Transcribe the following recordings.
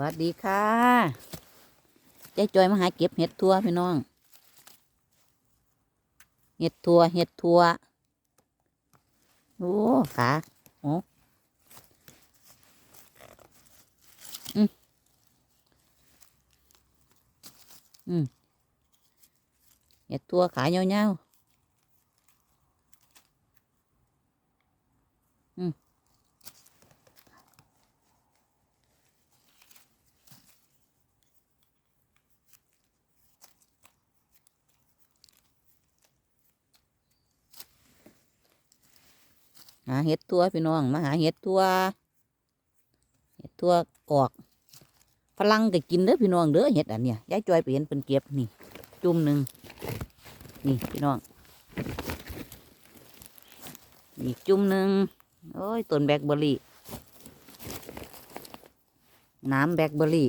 วัสดีค่ะยายจอยมาหาเก็บเห็ดทั่วพี่น้อง เห็ดทั่วเห็ดทั่วโอ้ขาโอ้อืมอืมเห็ดทั่วขาเงาวๆอืม หาเห็ดตัวพี่น้องมาหาเห็ดตัวเห็ดตัวออกฝรั่งก็กินเด้อพี่น้องเด้อเห็ดอันเนี้ยยายจอยไปเห็นเป็นเก็บนี่ จุ่มหนึ่งนี่พี่น้องนี่จุ่มหนึ่งโอ้ยต้นแบล็คเบอร์รี่น้ำแบล็คเบอร์รี่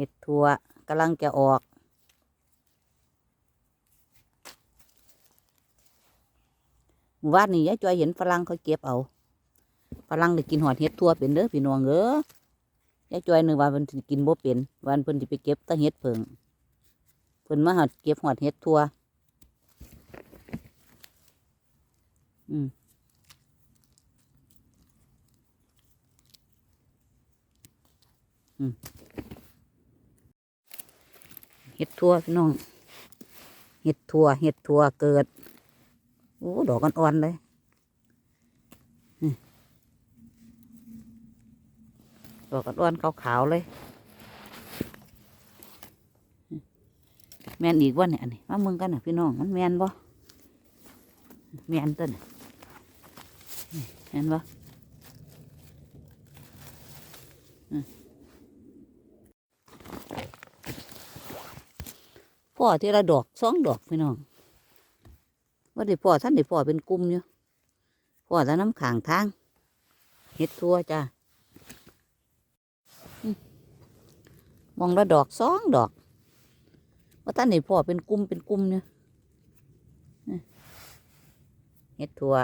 ห็ดถั่วกำลังจะออกหมู่บ้านนี่ยายจอยเห็นฝรั่งเขาเก็บเอาฝรั่งได้กินหอดเห็ดทั่วเป็นเด้อพี่น้องเอ้อยายจอยนึกว่าเพิ่นกินบ่เป็นวันเพิ่นสิไปเก็บตั้งเห็ดเผิงเพิ่นมาหอดเก็บหอดเห็ดทั่วอืมอืม เห็ดทั่วพี่น้อง เห็ดทั่วเห็ดทั่วเกิด โอ้ ดอกอ่อนๆเลยดอกอ่อนๆขาวๆเลย แมนอีกว่าเนี่ยอันนี้มามึงกันนะพี่น้อง มันแมนบ่แมนต้นน่ะนี่แมนบ่ พ่อที่ละดอกสองดอกพี่น้องว่าได้พ่อท่านได้พ่อเป็นกลุ่มอยู่พ่อแต่น้ำขางทางเห็ดทั่วจ้ามองละดอกสองดอกว่าท่านได้พ่อเป็นกลุ่มเป็นกลุ่มเนี่ยเห็ดทั่ว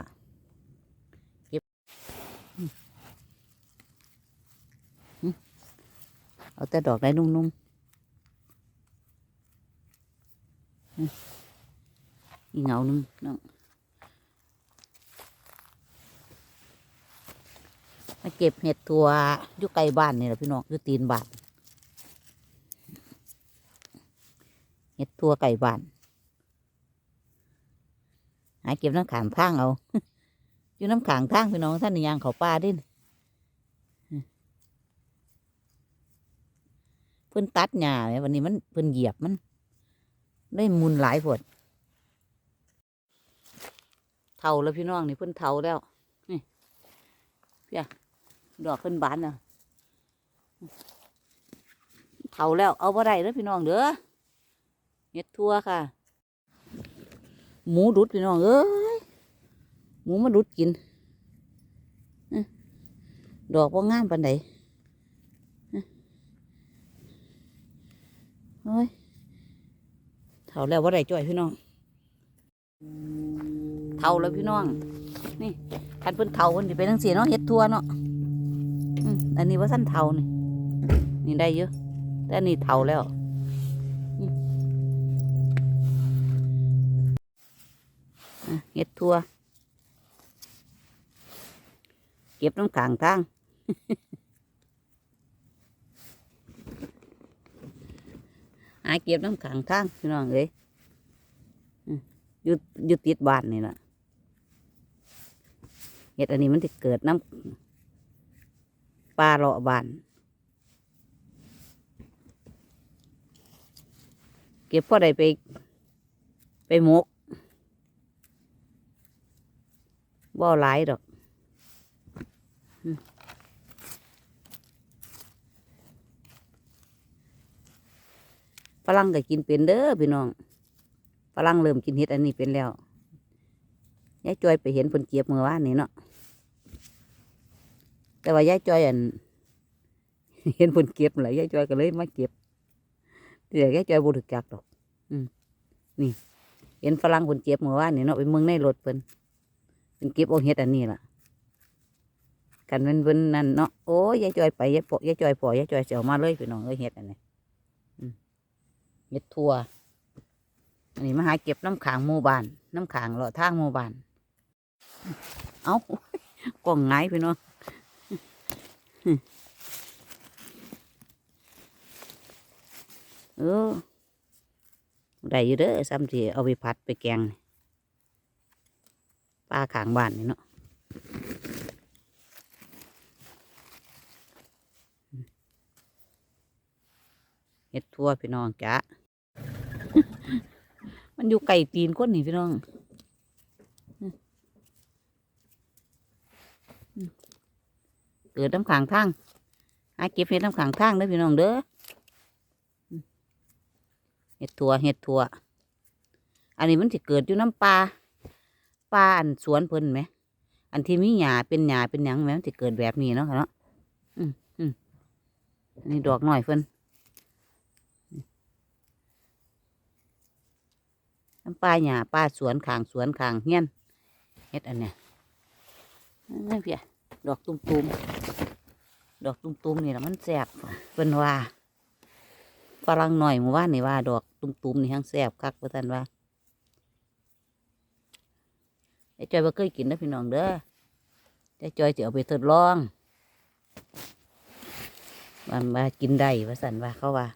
เก็บเอาแต่ดอกได้นุ่มๆ อีเงาหนึ่งน้องมาเก็บเห็ดตัวอยู่ไกลบ้านนี่แหละพี่น้องอยู่ตีนบ้านเห็ดตัวไก่บ้านหาเก็บน้ำขางทางเอาอยู่น้ำขางทางพี่น้องท่านนี่ยางเขาป่าดินเพิ่นตัดหญ้าแหมวันนี้มันเพิ่นเหยียบมัน ได้มุนหลายผดเท่าแล้วพี่น้องนี่เพิ่นเท่าแล้ว นี่เพี่ยดอกเพิ่นบานน่ะเท่าแล้ว เอาบ่ได้แล้วพี่น้องเด้อเห็ดทั่วค่ะ หมูดุดพี่น้องเอ้ยหมูมาดุดกินดอกว่างามปานใดอื้อโอ้ย ท่าแล้วว่าได้จ่อยพี่น้องเท่าแล้วพี่น้อง นี่คันเพิ่นเท่าเพิ่นสิเป็นจังซี่เนาะเฮ็ดทั่วเนาะอันนี้ว่าสั้นเท่านี่นี่ได้เยอะแต่อันนี้เท่าแล้วเฮ็ดทั่ว เก็บน้ำกลางทาง หาเก็บน้ำขังทางพี่น้องเอ้ยยู่อยู่ติดบ้านนี่แหละเห็ดอันนี้มันจะเกิดน้ำปลาเลาะบ้านเก็บพ่อใดไป ไปมกบ่หลายดอกอืม ฝรั่งก็กินเป็นเด้อพี่น้องฝรั่งเริ่มกินเห็ดอันนี้เป็นแล้วยายจอยไปเห็นเพิ่นเก็บเมื่อวานนี่เนาะแต่ว่ายายจอยอัน เห็นเพิ่นเก็บหลยยายจอยก็เลยมาเก็บเดี๋ยวยายจอยบ่ถูกจักดอก อืมนี่ เห็นฝรั่งเพิ่นเก็บเมื่อวานนี่เนาะไปเมืองในรถเพิ่นเพิ่นเก็บเอาเฮ็ดอันนี้ล่ะกันเป็นเพิ่นนั่นเนาะโอ้ยยายจอยไปยายปอยายจอยปอยายจอยเสิเอามาเลยพี่น้องเอ้ยเฮ็ดอันนี้ เฮ็ดทั่วอันนี้มาหาเก็บน้ำขางหมู่บ้านน้ำขางเลาะทางหมู่บ้านเอากล่องไงายพี่น้องเออได้อยู่เด้อซ้ำทีเอาไปผัดไปแกงปลาขางบ้านนี่เนาะ เฮ็ดทั่วพี่น้องจ้ะมันอยู่ไก่ตีนก้นนี่พี่น้องเกิดน้ำขางทางหาเก็บเห็ดน้ำขางทางเด้อพี่น้องเด้อเห็ดถั่วเห็ดถั่วอันนี้มันจะเกิดอยู่น้ำปลาปลาอันสวนเพิ่นไหม อันที่มีหญ้าเป็นหญ้าเป็นหยังไหมมันจะเกิดแบบนี้เนาะค่ะเนาะอืมอืมอันนี้ดอกหน่อยเพิ่น น้ำปลาหญ้าปลาสวนขางสวนขางเฮียนเฮ็ดอันเนี้ยนั่นเพียดอกตุ้มๆดอกตุ้มๆนี่แหละมันแสบเป็นว่าฝรั่งหน่อยหมู่ว่านนี่ว่า ดอกตุ้มๆนี่ทั้งแสบคักประทันว่าไอ้จอยบ่เคยกินนะพี่น้องเด้อไอ้จอยจะเอาไปทดลองมันมากินได้ว่าสันว่าเขาว่า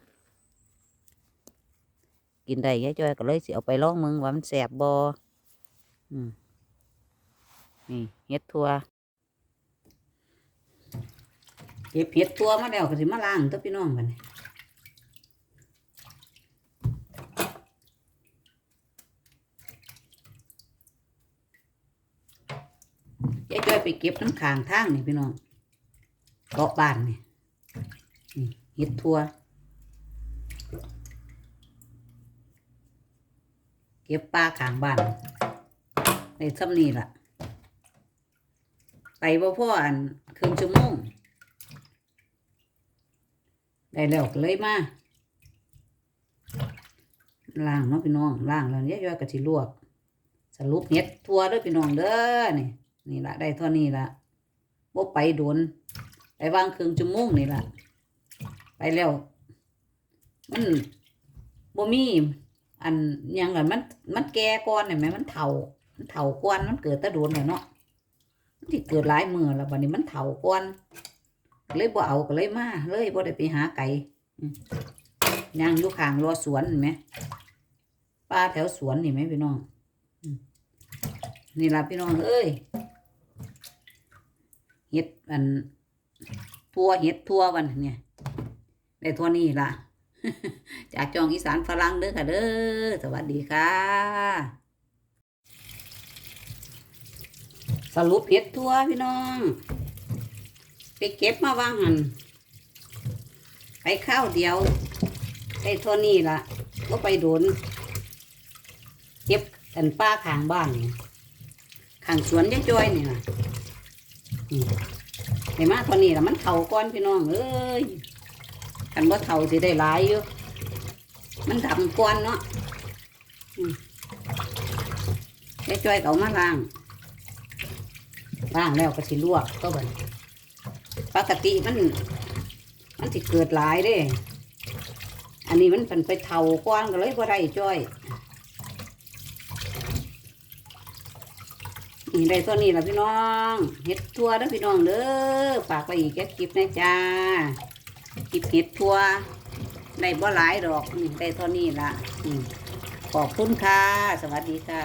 กินได้ยายจ้อยก็เลยสิเอาไปลองมึงว่ามันแสบบ่อืมนี่เฮ็ดทัวเก็บเห็ดตัวมาแล้วก็สิมาล้างตัวพี่น้องกันยายจ้อยไปเก็บน้ำขางทางนี่พี่น้องเกาะบ้านนี่นี่เห็ดทัว ก็บปลาขางบ้านในซ้ำนี่ล่ะ ไปบ่พ่ออันครึ่งชั่วโมงได้แล้วก็เลยมาล้างเนาะพี่น้องล้างแล้วเนี่ยย่อยกะทิลวก สรุปเห็ดทั่วเด้อพี่น้องเด้อนี่นี่ละได้เท่านี้ละบ่ไปโดนไปวางครึ่งชั่วโมงนี่ละไปแล้วมันบ่มี อันยังกันมันมันแก่ก่อนเห็นไหมมันเฒ่ามันเฒ่าก่อนมันเกิดตะโดนแล้วเนาะมันที่เกิดหลายมือแล้วบัดนี้มันเฒ่าก่อนเลยบ่เอาก็เลยมาเลยบ่ได้ไปหาไก่ย่างอยู่ข้างรอสวนเห็นไหมป้าแถวสวนนี่ไหมพี่น้องนี่ละพี่น้องเอ้ยเห็ดอันทัวเห็ดทัววันเนี่ยได้ทัวนี้ล่ะ จากจองอีสานฝรั่งเด้อค่ะเด้อสวัสดีค่ะ สรุปเห็ดทั่วพี่น้อง ไปเก็บมาวางหันไปข้าวเดียวได้เท่านี้ละก็ไปโดนเก็บกันป้าขางบ้านข้างสวนยายจอยนี่ล่ะไอ้มาเท่นี้ละมันเท่าก้อนพี่น้องเอ้ย กันว่เท่าสิได้หลายอยู่ มันดำก้อนเนาะอืมยายจอยก็เอามาล้างล้างแล้วก็สิลวกก็บัดปกติมัน มันสิเกิดหลายเด้ อันนี้มันเป็นไปเท่าก้อนก็เลยบ่ได้จ้อยนี่ได้ตัวนี้ละพี่น้องเห็ดทั่วเด้อพี่น้องเด้อฝากไปอีกแค่คลิปนะจ้า กิบกิบทั่วได้บ่หลายดอกได้เท่านี้ละขอบคุณค่ะ สวัสดีค่ะ